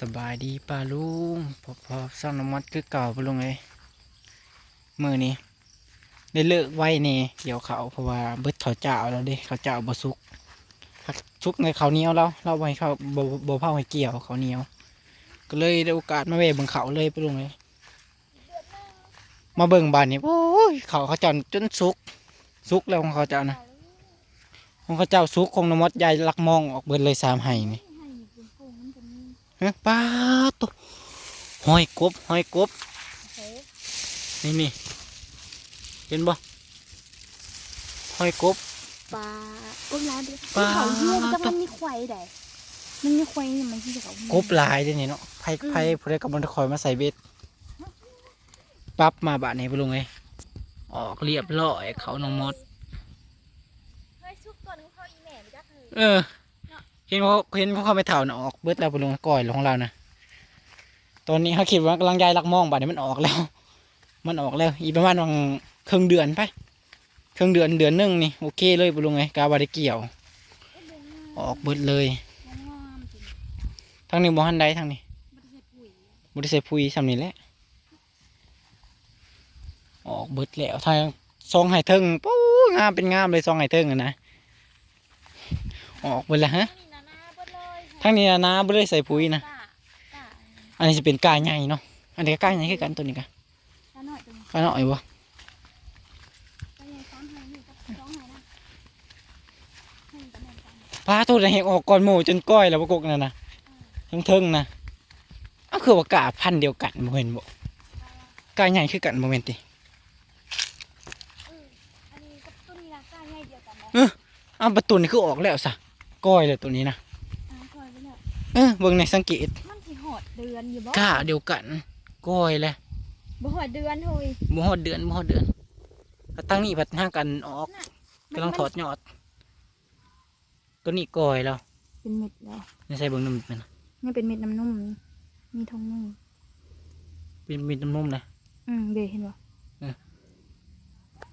สบายดีป้าลุงพอพอซ่อมน้ำมัดคือเก่าป้าลุงเลยมือนี้ได้เลิกไว้นี่เกี่ยวเขาเพราะว่าเบิดเขาเจ้าแล้วเด้เขาเจ้าบ่สุกหักสุกในเขาเนี้ยวแล้วเราไว้เขาบบเผาให้เกี่ยวเขาเนี้ยว ก็เลยได้โอกาสมาเวะเบิ่งเขาเลยป้าลุงเลยมาเบิ่งบ้านนี่โอ้ยเขาเขาจ้าจนสุกสุกแล้วของเขาเจ้านะของเขาเจ้าสุกของน้ำมัดใหญ่ลักมองออกเบิดเลยสามไห้นี่ ป้าดตัวหอยกบหอยกบนี่นี่เห็นบ่หอยกบปลาอุ้มร้านดิปลาเขาเยี่ยมแต่มันมีควายไดมันมีควายนี่มันที่เขากบหลายเด้นี่เนาะไผไผผู้ใดกำลังคอยมาใส่เบ็ดปั๊บมาบาดนี้ไปลงเลยออกเรียบร้อยเขาน้องมดเฮ้ยซุกตัวนึงเขาอีแม่ไปจักเลยเออ เห็นเขาเห็นเขาเข้าไปเถ่าน่ะออกเบิดแล้วไปลงก่อยลงของเรานะตอนนี้เขาคิดว่ากำลังยายลักมองบาดนี้มันออกแล้ว มันออกแล้ว อีกประมาณวังครึ่งเดือนไปครึ่งเดือนเดือนหนึงนี่โอเคเลยไปลงไงกาบาได้เกี่ยว ออกเบิดเลยทางนี้บ่ทันใดทางนี้มันจะใส่ปุ๋ยสำนี้แหละออกเบิดแล้วทางซองไห้เทิงปู้งามเป็นงามเลยซองไห้เทิงอะนะออกเบิดแล้วฮะ ทางนี้นะนะบ่ได้ใส่ปุ๋ยนะกะกะอันนี้จะเป็นกาใหญ่เนาะ อันนี้ก็กาใหญ่คือกันตัวนี้ก็กะหน่อยตรงนี้กาน้อยบ่กะใหญ่สามไห้นี่กับสองไห้นะให้กะแม่นกันปลาตัวนั้นแหงออกก่อนหมู่จนก้อยแล้วบ่กกนั่นน่ะเทิงๆนะอ้าวคือว่ากาพันธุ์เดียวกันบ่เห็นบ่กาใหญ่คือกันบ่แม่นติเอออันนี้กับตัวนี้นะกะใหญ่เดียวกันนะอ้าวประตูนี่คือออกแล้วซะก้อยเลยตัวนี้นะอ่าคอยไป เนี่ยเออเบิ่งในสังเกตมันสิหอดเดือนอยู่บ่กาเดียวกันก้อยเลยบ่หอดเดือนเฮ้ยบ่ฮอดเดือนบ่ฮอดเดือนแล้วตั้งนี้พัดห้ากันออกมันกำลังถอดยอด ตัวนี้ก้อยแล้วเป็นเม็ดแล้วนี่ใส่เบิ่งน้ำมันนะนี่เป็นเม็ดน้ำนุ่มนี่มีทองนุ่มเป็นมีดน้ำนุ่มนะอืมเบเห็นบ่เออ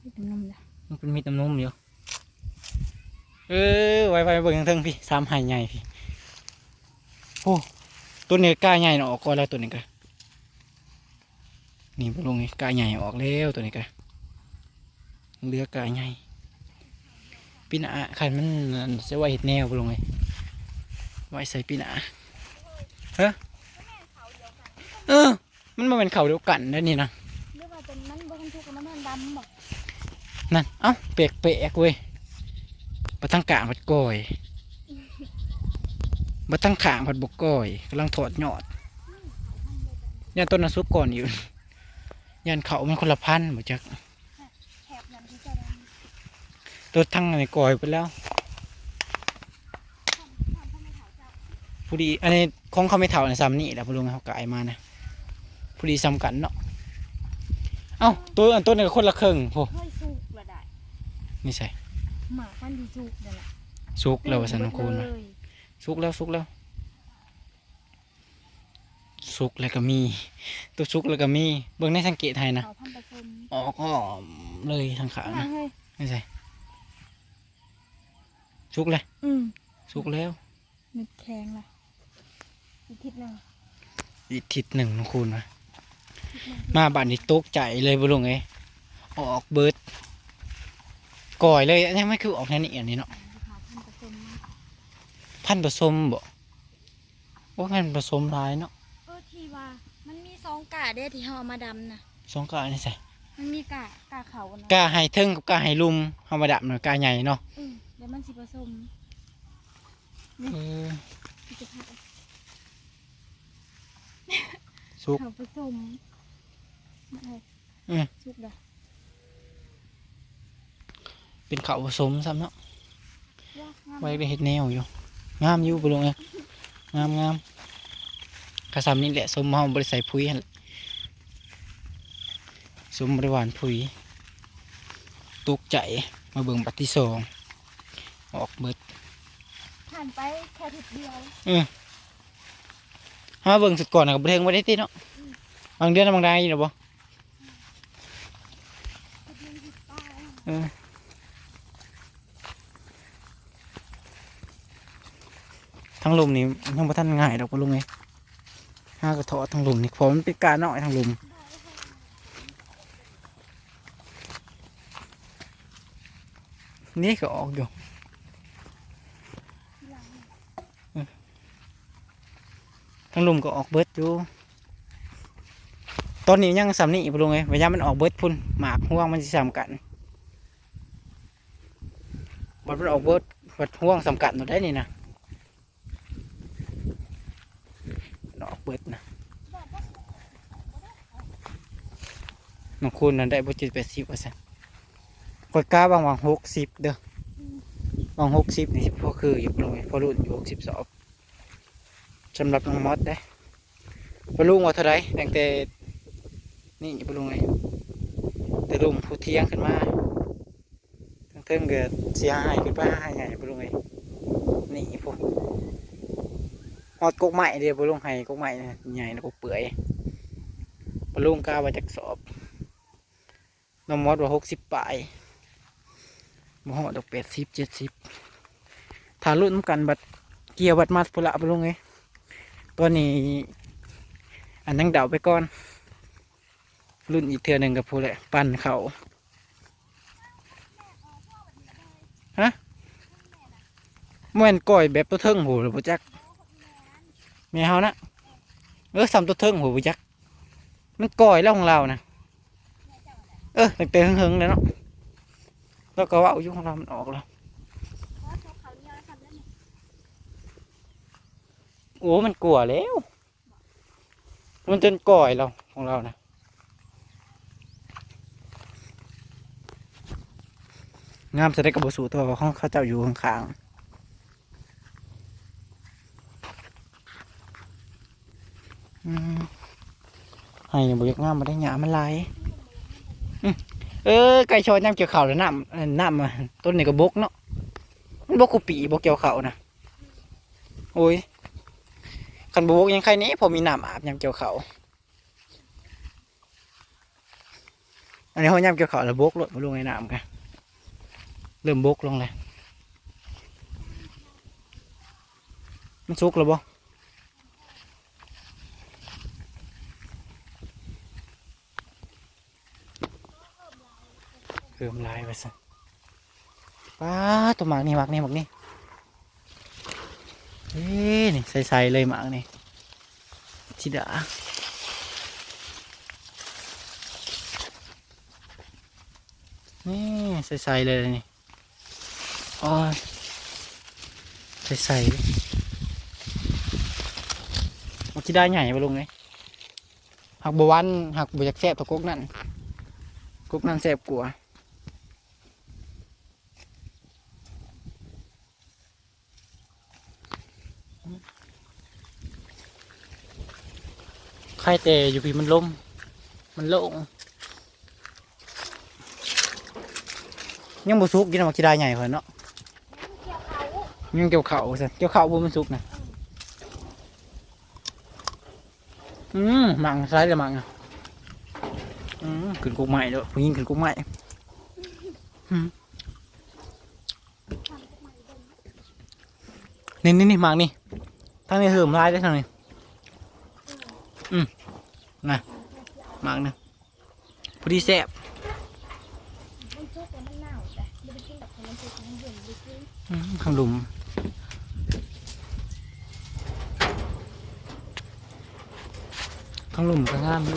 เม็ดน้ำนุ่มจ้ะมันเป็นมีดน้ำนุ่มอยู่เออไว้ไว้เบิ่งเทิงๆพี่สามไห่ใหญ่พี่โอ้ตัวนี้กล้าใหญ่เนาะออกก่อนแล้วตัวนี้ก็นี่บ่ลงนี่กล้าใหญ่ออกแล้วตัวนี้ก็เหลือกล้าใหญ่ปีหน้าคันมันจะไว้เห็ดแนวบ่ลงเลยไว้ใส่ปีหน้าเฮ้เออ มันมาเป็นเขาเดียวกันแล้วนี่นะหรือว่าเป็นมันบ่ทันทุกกับมันมันดำบ่นั่น เอ้าเปียกเปียกๆเว้ยมาตั้งกลางผัดก้อย มาตั้งขางผัดบกก้อยกำลังถอดยอดยันต้นน้ำซุปก่อนอยู่ยันเขามันคนละพันธุ์บ่จักแถบนั้นที่จะดำตัวทั้งในก้อยไปแล้วผู้ดีอันนี้ของเขาไม่เท่าในซ้ำนี่แหละพลุงเขากายมานะผู้ดีซ้ำกันเนาะเอ้าตัวอันต้นนี้ก็คนละครึ่งพวกเฮ้ยสุกละได้นี่ใส่หมามันดีสุกนั่นแหละซุกแล้วว่าสันนคูณเลนะย สุกแล้วสุกแล้ว สุกแล้วก็มี ตัวสุกแล้วก็มี เบิ่งในสังเกตให้นะเอาพันผสมออกอ้อมเลยทางขามานะเฮ้ยไม่ใช่สุกเลยอืมสุกแล้วเม็ดแข็งล่ะอีกทิศหนึงอีกทิศหนึ่งนะคุณวะทิศหนึงมาบ้านนี้ตกใจเลยบุลุงไงออกเบิดก่อยเลยอันนี้ไม่คือออกแน่นี่อันนี้เนาะ หาพันผสมมา พันธุ์ผสมบ่ว่าพันธุ์ผสมหลายเนาะเออที่ว่า มันมีสองกาเด้ที่เฮาเอามาดำน่ะสองกาอันนี้ใส่มันมีกากาเขานะกาไฮเทิงกับกาไฮลุมธรรมดาเนาะกาใหญ่เนาะอืมเดี๋ยวมันสิผสมเออที่จะพัดเอาสุกเขาผสมมาเลยอืมสุกเด้อเป็นเขาวผสมซ้ำเนาะว่างามไว้ไปเฮ็ดแนวอยู่ งามอยู่บุลุงเอ้ยงามงามกระซำนี่แหละสมเฮาบริใส่ปุ๋ยหั่นแหละสมบริหวานปุ๋ยตกใจมาเบิ่งบัดที่สองออกเบิดผ่านไปแค่ทิศเดียวมาเบิ่งสุดก่อนนะกับเพลงไว้ได้ติเนาะบางเดือนบางได้อยู่หรอบ่ทิศหนึงทิศใต้เออ ทั้งลมนี่ยังบ่ทันง่ายดอกบ่ลุงเอ้ยห้ากระเทาะทางลุมนี่ผมเป็นการน้อยทางลุมนี่ก็ออกอยู่ทางลุมก็ออกเบิดอยู่ตอนนี้ยังสำนี่ปลุงไงเวลามันออกเบิดพุ่นหมากห่วงมันจะสำกันบัดมันออกเบิดบัดห่วงสำคัญหมดได้นี่นะมันออก เบิดนะน้องคุณนั่นได้บ่จิตแปดสิบเปอร์เซ็นต์กดกล้าบางวางหกสิบเด้อวางหกสิบนี่พอคืออยู่ปลุงไงพอรุ่นอยู่หกสิบสองสำหรับน้องมอสได้ปลุงว่าเท่าไรตั้งแต่นี่ปลุงไงแต่ลุงผู้เที่ยงขึ้นมาทั้งเทิงเกิดเสียหายขึ้นไปหายไงปลุงไงนี่พวก ฮอดกกใหม่เดียวปลุงให้กกใหม่ใหญ่นะกกเปื่อยปลุงกล้ามาจากสอบน้องมอดว่าหกสิบปลายมหอดอกแปดสิบเจ็ดสิบถ้ารุ่นกันบัดเกี่ยวบัดมัดพุละปลุงไงตัวนี้อันนั่งเดาไปก่อน รุ่นอีกเทือหนึ่งกับผู้แหละปั่นเขาฮะแม่นก่อยแบบตัวเทิงหูหรือปุจัก แม่เฮานะเออซ้ำตัวเทิงหูปุจักมันก่อยแล้วของเรานะเออตั้งแต่เฮงๆเลยเนาะแล้วก็ว่าเอาอยุของเรามันออกแล้วเพราะเขาเขาเนี่ยทำแล้วเนี่ยโอ้มันกลัวแล้ว มันจนก่อยเราของเรานะงามจะได้กับบสูตัวของเขาเจ้าอยู่ข้างๆอืม ให้บอยกงามมาได้หยามันไหลายอืมเออไก่ชอนน้ำเกี่ยวเข่าแล้วน้ำน้ำต้นนี่ก็บกเนาะมันบกกุปีบกเกี่ยวเข่านะโอ้ยคันบวกยังใครนี้พอมีน้ำอาบยามเกี่ยวเข่าอันนี้เขายามเกี่ยวเข่าแล้วบกลดมาลงในน้ำกันเริ่มบกลงเลยมันสุกแล้วบ่ เริ่มลายไปสิป้าตัวหมากนี่หมากนี่หมากนี่เอ้นี่ใส่ๆเลยหมากนี่ชิดานี่ใส่ๆเลยนี่อ๋อใส่ๆมันชิดาใหญ่ไปลงไงหักบวันหักบอยากแซ่บตัวกกนั่นกุกนั่นแซ่บกว่า ใครแต่อยู่พี่มันลมมันโล่งยังบ่สุกกินมาชิดาใหญ่เพิ่นเนาะยังเกี่ยวเข่าสิเกี่ยวเข่าบ่มันสุกนะอืมหมังใส่ละหมังอะอืมขึ้นกุกใหม่ด้วยผู้หญิงขึ้นกุกใหม่นี่นี่นี่หมังนี่ทางนี้เหิมลายได้ทางนี้ อืมนะมังนะพอดีแซ่บมันชุกแต่มันหนาวแต่ไม่ได้กินแบบคนมันชุกมันเย็นไปกินอืมข้างหลุมข้างหลุมก็งามอยู่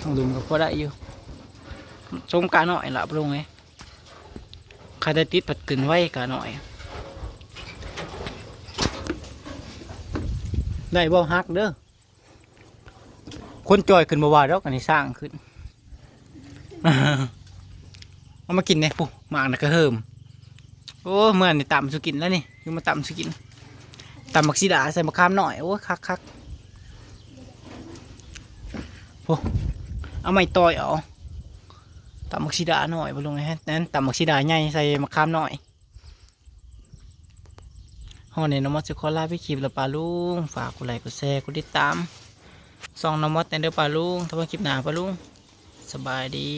ข้างหลุมก็พอได้อยู่ชมกาหน่อยละปรุงไงใครได้ติดปัดขึ้นไว้กาหน่อย ได้บ่ฮักเด้อ คนจอยขึ้นมาว่าดอกอันนี้สร้างขึ้นเอามากินเนี่ยปุ๊หมากนะก็เฮิมโอ้เมื่อนี่ต่ำสุกินแล้วนี่คือมาต่ำสุกินต่ำมักซีดาใส่มะขามหน่อยโอ้คักคักโอ้เอาไม่ต่อยเอาต่ำมักซีดาหน่อยบ่ลงไงฮะนั้นต่ำมักซีดาใหญ่ใส่มะขามหน่อยห้องนี้น้องมอสจะขอลาพี่คลิปล้วปลาลุงฝากกดไลค์กดแชร์กดติดตาม ซองน้ำมอสในเด้อปลาลุงถ้าว่าคลิปหนาปลาลุงสบายดี